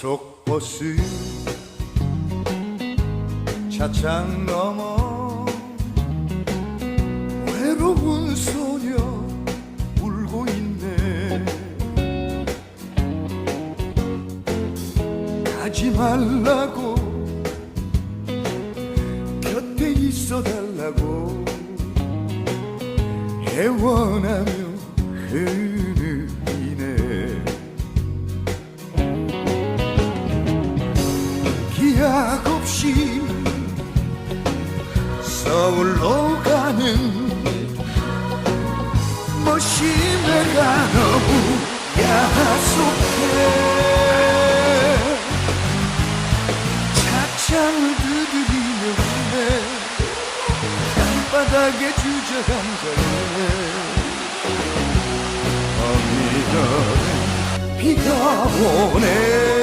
고속버스 차창 넘어 외로운 소녀 울고 있네. 가지 말라고 곁에 있어 달라고 애원하며 흐 서울로 가는 머시매가 너무 야속해. 차창을 두드리며 내 땅바닥에 주저앉아 있네. 어미는 비가 오네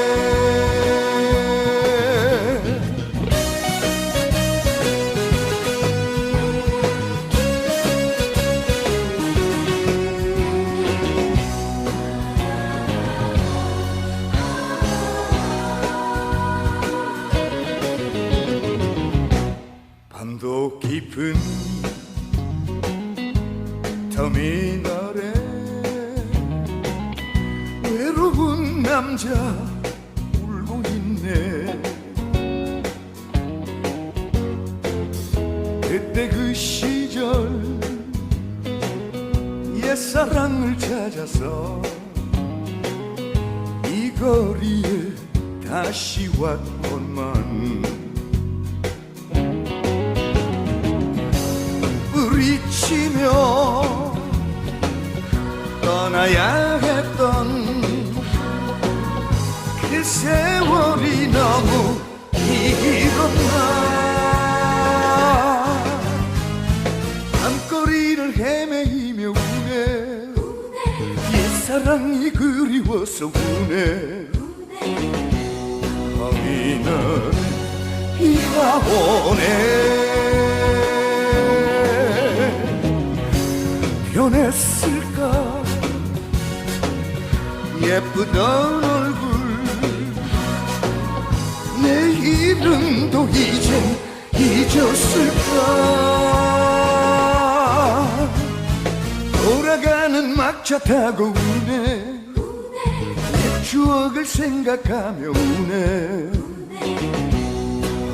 밤도 깊은 터미널에 외로운 남자 울고 있네. 그때 그 시절 옛사랑을 찾아서 이 거리에 다시 왔건만 부딪히며 떠나야 했던 그 세월이 너무 길었나. 밤거리를 헤매이며 우네. 옛사랑이 그리워서 우네. 어미는 비가 오네 변했을까? 예쁘던 얼굴. 내 이름도 이젠 잊었을까? 돌아가는 막차 타고 우네. 옛 추억을 생각하며 우네.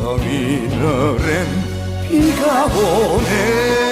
어미너랜 비가 오네